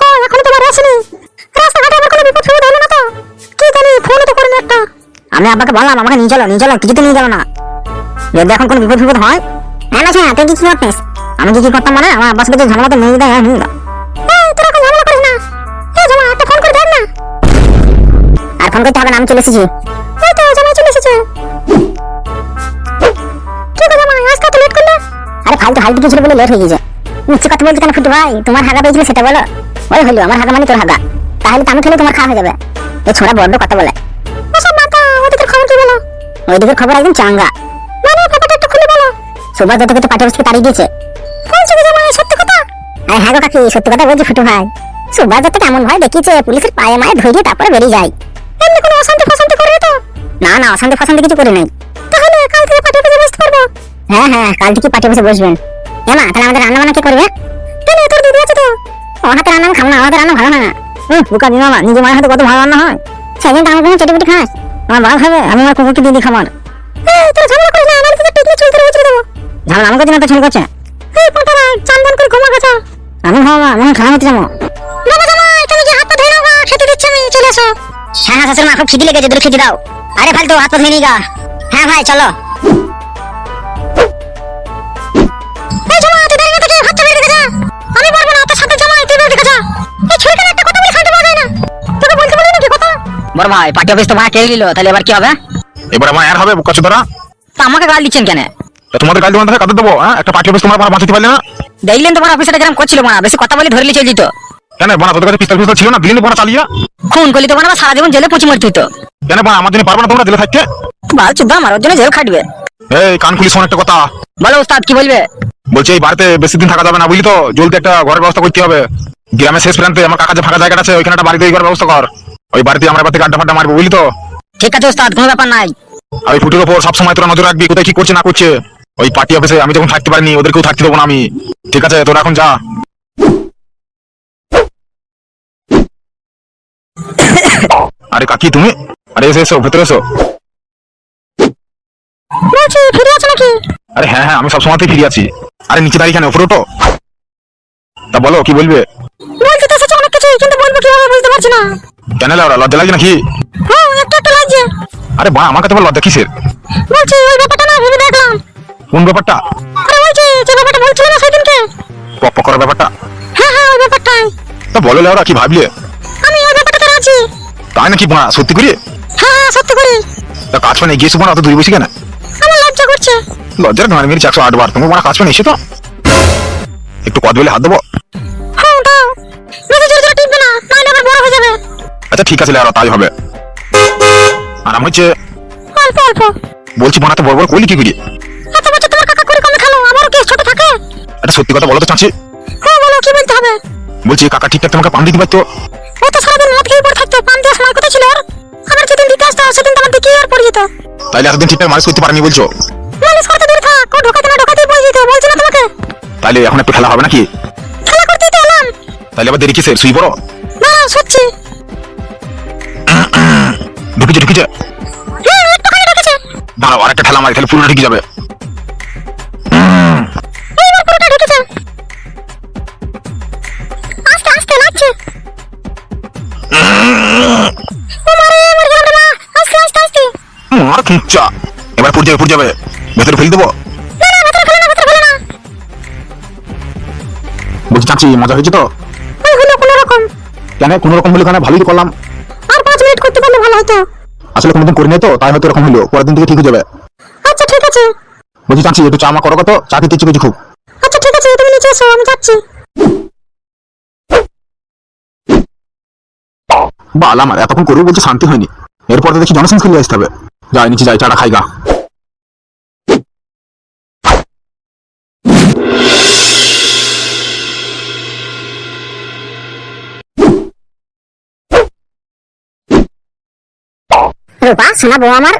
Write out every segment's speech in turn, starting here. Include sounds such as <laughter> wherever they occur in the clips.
কই এখনও তো বাড়ি আসেনি? রাস্তাঘাটে আবার কোনো বিপদ ফিপদ হলো না তো? কি জানি ফোনও তো করেনি একটা। আমি আব্বাকে বললাম আমাকে নিয়ে চলো নিয়ে চলো কিছুতে নিয়ে যাব না। যদি এখন কোনো বিপদ বিপদ হয় হ্যাঁ আচ্ছা তুই কি করতিস আমি কি কি করতাম মানে আমার আব্বার সাথে যে ঝামেলাতে নিয়ে হ্যাঁ নিয়ে এই তোরা এখন ঝামেলা করিস না। এই জামা একটা ফোন করে দেখ না। আর ফোন করতে হবে না আমি চলে এসেছি। ওই তো জামাই চলে এসেছে। কি গো জামাই আজকে তো লেট করলে? আরে ফালতু হালতু কিছু বলে লেট হয়ে গেছে মিথ্যে কথা বলছি কেন ফুটু ভাই? তোমার হাগা পেয়েছিলে সেটা বলো। ওই হলো আমার হাগা মানে তোর হাগা। তাহলে তো আমি খেলে তোমার খাওয়া হয়ে যাবে। এই ছোড়া বড্ড কথা বলে। ওসব মাথা ওদিকের খবর কি বলো? ওইদিকের খবর একদম চাঙ্গা। মানে ব্যাপারটা একটু খুলে বলো। সুভাষ দত্তকে তো পাঠ্য পুস্তকে তাড়িয়ে দিয়েছে। বলছি কি জামাই সত্যি কথা? আরে হ্যাঁ গো কাকি সত্যি কথা বলছি ফুটু ভাই। সুভাষ দত্ত কেমন ভয় দেখিয়েছে পুলিশের পায়ে মায়ে ধরে তারপরে বেরিয়ে যায়। এমনি কোনো অশান্তি ফশান্তি করে তো? না না অশান্তি ফশান্তি কিছু করে নাই। তাহলে কাল থেকে পাঠিয়ে পেতে বসতে পারব? হ্যাঁ হ্যাঁ কাল থেকে পাঠিয়ে বসে বসবেন। এ মা তাহলে আমাদের রান্না বান্না কে করবে? কেন তোর দিদি আছে তো? ও হাতে রান্না আমি খাব না আমাদের রান্না ভালো হয় না। হুম বুকা দিমা মা নিজে মায়ের হাতে কত ভালো রান্না হয়। সেদিন তো আমার কোনো চেটে খাস আমার বাবা খাবে আমি আমার কুকুরকে দিয়ে দিই খাবার। এই ঝামেলা করিস না আমার কিন্তু টিকলে চলতে রয়েছে দেবো। ঝামেলা আমাকে দিন তো ছেলে করছে? এই পাটারা চান্দান করে ঘুমা গেছা আমি খাওয়া হতে যাব। বাবা জামাই তুমি যে হাতটা ধরে নাও খেতে দিচ্ছি আমি চলে এসো। হ্যাঁ হ্যাঁ শাশুড়ি মা খুব খিদি লেগেছে দূর খেতে দাও। আরে ফালতু হাত পা ধুয়ে নিগা হ্যাঁ ভাই চলো। বড় ভাই পার্টি অফিস তো ভাই কেড়ে নিল তাহলে এবার কি হবে? এবার আমার আর হবে বোকা চোদারা তা আমাকে গাল দিচ্ছেন কেন? তা তোমাদের দোকান থেকে কাদের দেবো? হ্যাঁ একটা পার্টি অফিস তোমার বাঁচাতে পারলে না? দেখলেন তোমার অফিসারটা যেরকম করছিল মা বেশি কথা বলে ধরে চলে যেত। কেন বানা তোদের কাছে পিস্তল পিস্তল ছিল না? দিলে বোনা চালিয়ে? খুন করলি তোমার আবার সারা জীবন জেলে পচি মরতে হতো কেন বানা আমার জন্য পারবে না তোমরা দিলে থাকতে? বাল চুদ্দা আমার জন্য জেল খাটবে। এই কান খুলি শোন একটা কথা। বলো উস্তাদ কি বলবে? বলছি এই বাড়িতে বেশি দিন থাকা যাবে না বুঝলি তো? জলদি একটা ঘরের ব্যবস্থা করতে হবে। গ্রামের শেষ প্রান্তে আমার কাকা যে ফাঁকা জায়গা আছে ওইখানে একটা বাড়ি তৈরি করার ব্যবস্থা কর। ওই বাড়িতে আমরা বাড়িতে আড্ডা ফাড্ডা মারবো বুঝলি তো? ঠিক আছে উস্তাদ কোনো ব্যাপার নাই। আর ওই ফুটির উপর সবসময় তোরা নজর রাখবি কোথায় কি করছে না করছে। ওই পার্টি অফিসে আমি যখন থাকতে পারিনি ওদেরকেও থাকতে দেবো না আমি। ঠিক আছে তোরা এখন যা। আরে কাকি তুমি? আরে এসে এসো ভেতরে এসো। ফিরে আছো নাকি? আরে হ্যাঁ হ্যাঁ আমি সবসময়তেই ফিরে আছি। আরে নিচে দাঁড়িয়ে কেন? উপরে ওঠো। তা বলো কি বলবে? বলতে তো অনেক কিছুই কিন্তু বলব কীভাবে বুঝতে পারছি না। কেন লাউরা লজ্জা লাগছে নাকি? হ্যাঁ একটু একটু লাগছে। আরে বা আমার কাছে লজ্জা কিসের? বলছি ওই ব্যাপারটা না ভেবে দেখলাম। কোন ব্যাপারটা? আরে বলছি যে ব্যাপারটা বলছিল না সেদিনকে? পপ করার ব্যাপারটা? হ্যাঁ হ্যাঁ ওই ব্যাপারটাই। তা বলো লাউরা কি ভাবলে? আমি ওই ব্যাপারটাতে আছি তাই নাকি বোনা সত্যি করি? হ্যাঁ হ্যাঁ সত্যি করে। তা কাজ পানে গিয়েছো বোনা অত দুই বসে কেন? আমার লজ্জা করছে। লজ্জার গান মেরেছি একশো আট বার তোমার বোনা কাজ পানে এসে তো একটু কদ বলে হাত দেবো। আচ্ছা ঠিক আছে তাই হবে। আর আমি হচ্ছে অল্প অল্প। বলছি বোনা তো বড় বড় কইলি কি করি তোমার কাকা করে কমে খেলো? আমারও কি ছোট থাকে? একটা সত্যি কথা বলো তো চাচ্ছি হ্যাঁ বলো কি বলতে হবে? বলছি কাকা ঠিকঠাক তোমাকে পান দিতে পারতো? ও তো সারাদিন মদ খেয়ে পড়ে থাকতো পান দেওয়ার সময় কোথায় ছিল আবার যেদিন দিতে আসতো সেদিন তোমার দিকে আর পড়ে যেত তাইলে এতদিন ঠিকঠাক মানুষ করতে পারেনি বলছো? মালিশ করতে দূরে থাক ও ঢোকাতে না ঢোকাতেই পড়ে যেত বলছি না তোমাকে? তাইলে এখন একটু খেলা হবে নাকি? খেলা করতেই তো এলাম। তাইলে আবার দেরি কিসের? শুই পড়ো? না সত্যি <coughs> ঢুকেছে ঢুকেছে। দাঁড়াও আরেকটা ঠেলা মারি তাহলে পুরো ঢুকে যাবে। এবার পড়ে যাবে পড়ে যাবে। ভেতরে ফেলে দেবো? বলছি চাচ্ছি মজা হয়েছে তো? কোনো রকম। কেন? কোনো রকম হলে কেন ভালোই তো করলাম। ভালো হয়তো আসলে কোনোদিন করিনি তো তাই হয়তো এরকম হলো। পরের দিন থেকে ঠিক হয়ে যাবে। আচ্ছা ঠিক আছে। বলছি চাচ্ছি একটু চা মা করো কত? চা খেতে ইচ্ছে খুব। আচ্ছা ঠিক আছে তুমি নিচে এসো আমি যাচ্ছি। বাল আমার এতক্ষণ করব বলছে শান্তি হয়নি। এরপর তো দেখি জনসংখ্যা নিয়ে আসতে হবে। যাই নিচে যাই চাটা খাইগা রূপা শোনা বউ আমার।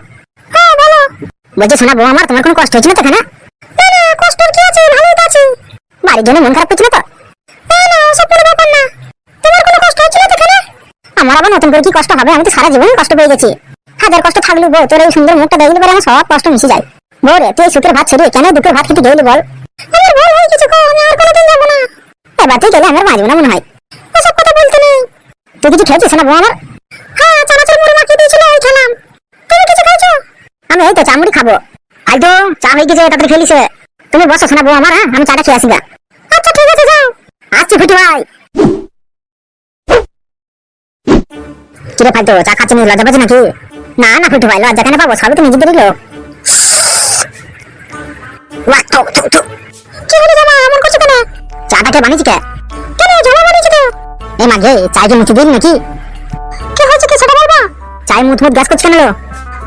হ্যাঁ বলো। বলছি শোনা বউ আমার, তোমার কোনো কষ্ট হয়েছিল তো না না, কষ্টের কি আছে? ভালোই তো আছি। বাড়ির জন্য মন খারাপ করছিল তো? না না, ওসব কষ্ট হচ্ছিল তো আমার আবার নতুন করে কি কষ্ট হবে? আমি তো সারা জীবন কষ্ট পেয়ে গেছি। হাজার কষ্ট থাকলেও বউ, তোর এই সুন্দর মুখটা দেখলে পরে আমার সব কষ্ট মিশে যায়। বউ রে, তুই সুখের ভাত ছেড়ে কেন দুপুর ভাত খেতে গেলি বল? আমার ভুল হয়ে গেছে গো আমি আর কোনোদিন যাব না। এবার তুই গেলে আমার বাঁচবো না মনে হয়। ওসব তুই কিছু খেয়েছিস না বউ আমার? হ্যাঁ চানাচুর মুড়ি মাখিয়ে দিয়েছিল ওই খেলাম। তুমি কিছু খাইছো আমি এই তো চামড়ি খাব। আই তো চা হয়ে গেছে তাড়াতাড়ি ফেলিছে তুমি বসো শোনা বউ আমার হ্যাঁ? আমি চাটা খেয়ে আসি আচ্ছা ঠিক আছে যাও। আসছি ফুটু ভাই। কিরে ভাই তো চা খাচ্ছি নি? লজ্জা পাচ্ছি নাকি? না না ফুটু ভাই লজ্জা কেন পাবো? সবই তো নিজেদেরই লোক ওয়াক, থু, থু, থু। কি হলো জামা এমন করছ কেন? চাটা বানিয়েছি কে? কেন জামা বানিয়েছো তো? এ মা গে চাই কি দিন নাকি? কি হয়েছে কি সেটা বলবা? চাই মুখ গ্যাস করছে কেন লো?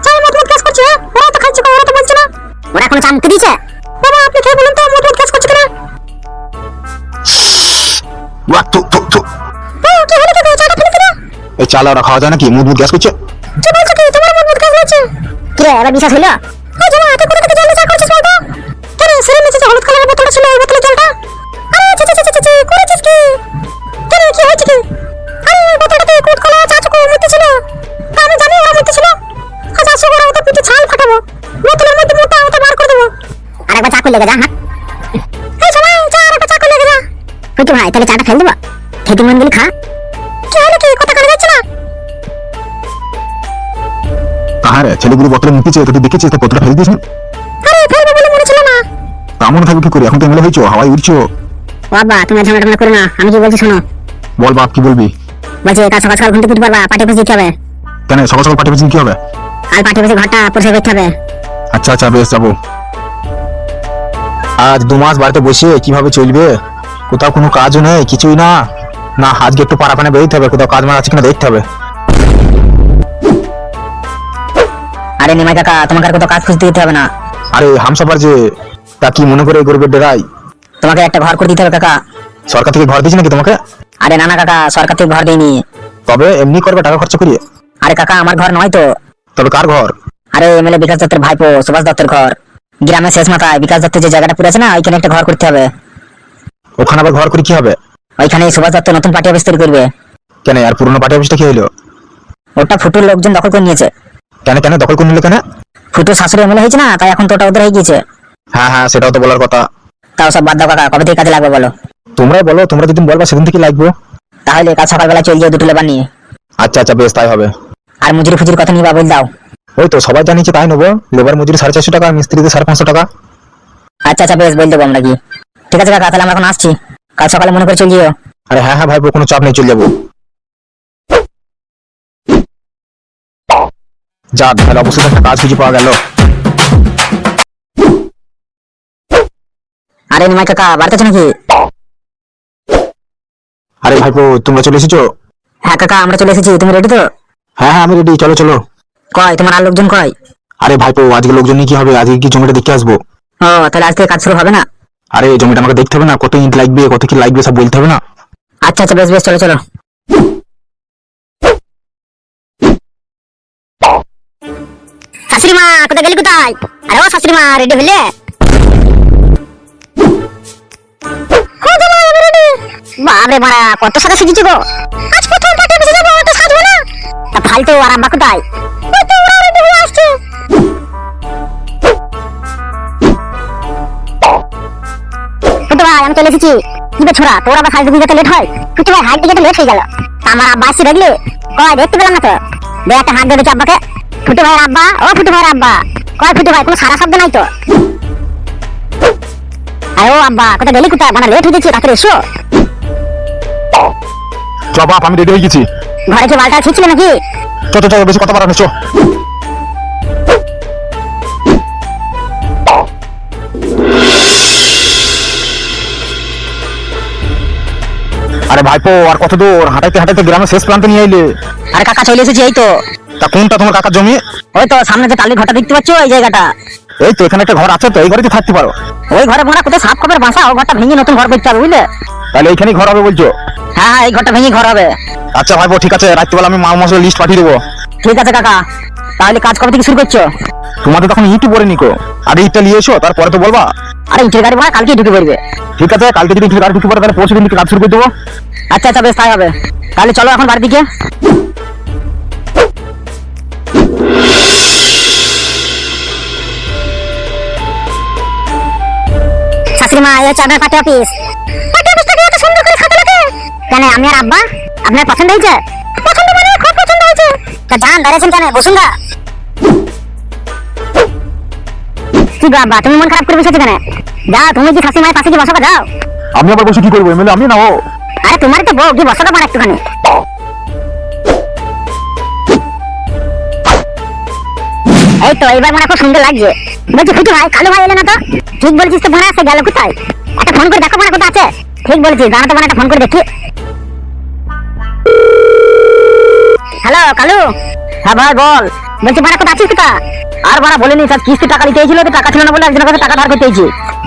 চাই মত গ্যাস করছে হ্যাঁ? ওরা তো খাচ্ছে ওরা তো বলছে না। ওরা কোনো চা মুখে দিয়েছে? বাবা আপনি কে বলেন তো মত গ্যাস করছে না ওয়া, থু, তো তো ও কি হলো কি তো চাটা ফেলে দিলা এই চালা ওরা খাওয়া যায় নাকি? মুদ মুদ গ্যাস করছে? কি বলছো কি? তোমার মত গ্যাস কাজ হয়েছে কিরে এবার বিশ্বাস হইল? আরেকবার লেগে যা এই জামা চা আর একটা চা লেগে যা। ফুটু ভাই তাহলে চাটা ফেল দেবো? খেতে মন দিলি খা। কি হলো কি? কথা কানে যাচ্ছে না? কাহা ছেলেগুলো বোতলে মুখেছে তো দেখেছিস তো বোতলটা ফেলে দিস আরে ফেলব বলে মনে ছিল না। তা থাকবে কি করে? এখন তো এমএলএ হয়েছো হাওয়ায় উড়ছো বাবা তুমি ঝামেলা টামেলা করো না আমি কি বলছি শোনো। বল বাপ কি বলবি? বলছি কাল সকাল সকাল পারবা পাটি পুষে দিতে হবে। কেন সকাল সকাল পাঠিয়ে কি হবে? কাল পাটি পুষে ঘরটা পরিষ্কার করতে হবে। আচ্ছা আচ্ছা বেশ যাব। আজ দু মাস বাড়িতে বসে কীভাবে চলবে? কোথাও কোনো কাজও নেই কিছুই না। না আজকে একটু পাড়াপানে বেরোতে হবে কোথাও কাজ মার আছে কিনা দেখতে হবে। আরে নিমাই কাকা তোমাকে আর কোথাও কাজ খুঁজতে দিতে হবে না। আরে হামসাবার যে তা কি মনে করে গরিবের ডেরাই? তোমাকে একটা ঘর করে দিতে হবে কাকা। সরকার থেকে ঘর দিয়েছে নাকি তোমাকে? আরে নানা কাকা সরকার থেকে ঘর দেয়নি। তবে এমনি করবে টাকা খরচা করিয়ে। আরে কাকা আমার ঘর নয় তো। তবে কার ঘর? আরে এমএলএ বিকাশ দত্তের ভাইপো সুভাষ দত্তের ঘর। গ্রামের শেষ মাথায় বিকাশ দত্তের যে জায়গাটা পুরো আছে না ওইখানে একটা ঘর করতে হবে। ওখানে আবার ঘর করে কি হবে? ওইখানে সুভাষ দত্ত নতুন পার্টি অফিস তৈরি করবে। কেন আর পুরনো পার্টি অফিসটা কি হলো ওটা ফুটুর লোকজন দখল করে নিয়েছে। কেন কেন দখল করে নিল কেন? ফুটুর শাশুড়ি এমএলএ হয়েছে না তাই এখন তো ওটা ওদের হয়ে গিয়েছে। হ্যাঁ হ্যাঁ সেটাও তো বলার কথা। তাও সব বাদ দাও কাকা কবে থেকে কাজে লাগবে বলো? তোমরাই বলো তোমরা যেদিন বলবা সেদিন থেকে লাগবো। তাহলে কাল সকালবেলা চলে যাও দুটো লেবার নিয়ে। আচ্ছা আচ্ছা বেশ তাই হবে। আর মজুরি ফুজুরি কথা নিবা বল দাও। ওই তো সবাই জানিয়েছে তাই নেব। লেবার মজুরি সাড়ে চারশো টাকা মিস্ত্রিতে সাড়ে পাঁচশো টাকা। আচ্ছা আচ্ছা বেশ বল দেবো আমরা কি। ঠিক আছে কাকা তাহলে আমরা এখন আসছি। কাল সকালে মনে করে চলে যেও। আরে হ্যাঁ হ্যাঁ ভাইপো কোনো চাপ নেই চলে যাব। যা তাহলে অবশ্যই একটা কাজ খুঁজে পাওয়া গেল। আরে নিমাই কাকা বাড়তে আছো নাকি? আরে ভাইপো তোমরা চলে এসেছ? হ্যাঁ কাকা আমরা চলে এসেছি। তুমি রেডি তো? হ্যাঁ হ্যাঁ আমি রেডি চলো চলো। কয় তোমার আর লোকজন কয়? আরে ভাইপো আজকে লোকজন নিয়ে কি হবে? আজকে কি জমিটা দেখতে আসব? ও তাহলে আজ থেকে কাজ শুরু হবে না? আরে জমিটা আমাকে দেখতে হবে না কত ইট লাগবে কত কি লাগবে সব বলতে হবে না? আচ্ছা আচ্ছা বেশ বেশ চলো চলো। শাশুড়ি মা কোথায় গেলি কোথায়? আরে ও শাশুড়ি মা রেডি হলে? মারা কত সাদা সেজেছো গো। আজ প্রথম অফিসে যাব তো সাজবো না। ফালতু আর আব্বা কোথায়? ভাই আমি চলে এসেছি। কি বে ছোড়া তোর আবার সাজতে যেতে লেট হয়। ভাই হাইট দিকে লেট হয়ে গেল। আমার আব্বা দেখলি? কয় দেখতে পেলাম না তো। দে একটা হাত আব্বাকে। ফুটু ভাইয়ের আব্বা ও ফুটু ভাইয়ের আব্বা। কয় ফুটু ভাই কোনো সারা শব্দ নাই তো? আরে ও আব্বা কোথায় গেলি কোথায়? মানে লেট হয়ে গেছি তাড়াতাড়ি এসো। চ বাপ আমি রেডি হয়ে গেছি। ঘরে কি বালটা ছিঁচলে নাকি? চো চো চো বেশি কথা বাড়ানো চো আরে ভাইপো আর কত দূর? হাঁটাইতে হাঁটাইতে গ্রামের শেষ প্রান্তে নিয়ে এলে আরে কাকা চলে এসেছি এই তো। তা কোনটা তোমার কাকার জমি? ওই তো সামনে যে টালির ঘটা দেখতে পাচ্ছ এই জায়গাটা? এই তো এখানে একটা ঘর আছে তো এই ঘরে তো থাকতে পারো। ওই ঘরে মোড়া কোথায় সাপ খবর বাসা ও ঘরটা ভেঙে নতুন ঘর করতে হবে বুঝলে? তাহলে এইখানেই ঘর হবে বলছো? হ্যাঁ হ্যাঁ এই ঘরটা ভেঙে ঘর হবে। আচ্ছা ভাইপো ঠিক আছে রাত্রিবেলা আমি মাল মশলা লিস্ট পাঠিয়ে দেবো। ঠিক আছে কাকা। তাহলে কাজ কবে থেকে শুরু করছ? তোমাদের তখন ইটই পরে নিকো। আগে ইটটা নিয়ে এসো তারপরে তো বলবা। আরে ইটের গাড়ি ভাড়া কালকে ঢুকে পড়বে। ঠিক আছে কালকে যদি ইটের গাড়ি ঢুকে পড়ে তাহলে পরশু দিন কাজ শুরু করে দেবো। আচ্ছা আচ্ছা বেশ তাই হবে। তাহলে চলো এখন বাড়ির দিকে। শাশুড়ি এই হচ্ছে আপনার পার্টি অফিস। পার্টি অফিসটা এত সুন্দর করে সাজানো কেন আমি আর আব্বা? আপনার পছন্দ হয়েছে? তা জান দাঁড়িয়েছেন কেন? বসুন না কি গো আব্বা তুমি মন খারাপ করে বসেছো কেন? যাও তুমি কি শাশুড়ি মায়ের পাশে কি বসো গো, যাও। আমি আবার বসে কি করব? এমএলএ আমি না ও আরে তোমার তো বউ কি বসো পারে একটুখানি? এই তো এইবার মনে খুব সুন্দর লাগছে। বলছি ভাই, কালু ভাই তো? ঠিক বলছিস তো গেল কোথায়? একটা ফোন করে দেখো মানে কোথায় আছে। ঠিক বলছিস মানে একটা ফোন করে দেখি। হ্যালো, কালু? হ্যাঁ ভাই, বল। বলছি কোথায় আছিস আর বলিনি কিস্তি টাকা টাকা ছিল না বলে একজনের কাছে টাকা ধার করতে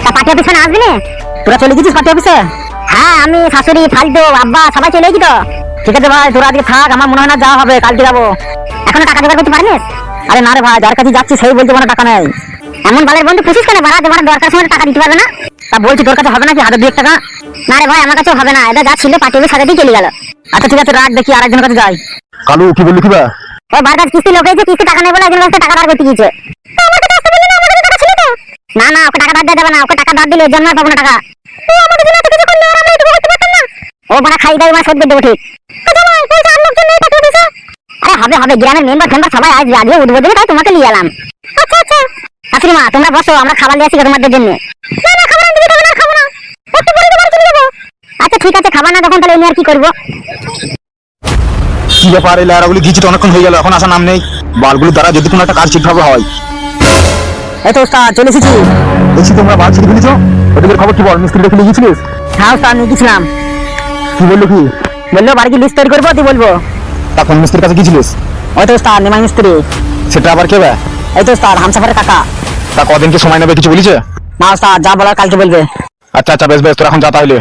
তা পার্টি অফিসে না আসবি তোরা চলে গেছিস পার্টি অফিসে? হ্যাঁ আমি শাশুড়ি, ফালতু, আব্বা সবাই চলে গেছি তো। ঠিক আছে ভাই, তোরা আজকে থাক, আমার মনে হয় না যাওয়া হবে, কালকে যাব। এখনও টাকা জোগাড় করতে পারিস আরে না রে ভাই, যার কাছে যাচ্ছি, সেই বলতে কোনো টাকা নেই। এমন বালের বন্ধু খুশিস কেন ভাড়া তোমার দরকার সময় টাকা দিতে পারবে না? তা বলছি তোর কাছে হবে না কি হাজার দুই টাকা? না রে ভাই আমার কাছে হবে না। এটা যা ছিল অফিস সাথে চলে গেল। আচ্ছা ঠিক আছে রাখ দেখি আরেকজনের কাছে যাই। কালু কি বললি কি বা? ওই বার কিস্তি লোক কিস্তি টাকা নেই বলে একজন কাছে টাকা ধার করতে গিয়েছে। না না ওকে টাকা ধার দিয়ে দেবে না ওকে টাকা ধার দিলে এর জন্য পাবো না টাকা। ও মানে খাই দাই শোধ করে দেবো ঠিক। আরে হবে হবে গ্রামের মেম্বার ফেম্বার সবাই আজকে উদ্বোধনে তাই তোমাকে নিয়ে এলাম। আচ্ছা আচ্ছা। শাশুড়ি মা তোমরা বসো আমরা খাবার নিয়ে আসি তোমাদের জন্য। না না খাবার দিবি না খাব না। একটু পরে বাড়ি চলে যাব আচ্ছা ঠিক আছে খাবার না তখন তাহলে আর কি করব? কি ব্যাপার এই লারাগুলি গিয়েছি তো অনেকক্ষণ হয়ে গেল এখন আসার নাম নেই। বালগুলির দ্বারা যদি কোনো একটা কাজ ঠিকভাবে হয়। এই তো ওস্তাদ চলে এসেছি। দেখছি তোমরা বাল ছিঁড়ে ফেলেছো। ওদিকের খবর কি বল মিস্ত্রি দেখে নিয়ে গেছিলিস হ্যাঁ ওস্তাদ নিয়ে গেছিলাম কি বলল কি? বলল বাড়ি কি লিস্ট তৈরি করব তুই বলব? তা কোন মিস্ত্রির কাছে গিয়েছিলিস? ওই তো ওস্তাদ নিমাই মিস্ত্রি। সেটা আবার কে বে? এই তো স্যার হামসাফারের কাকা। তা কদিন কি সময় নেবে কিছু বলিছে? না স্যার যা বলার কালকে বলবে। আচ্ছা আচ্ছা বেশ বেশ তোর এখন যা তাহলে।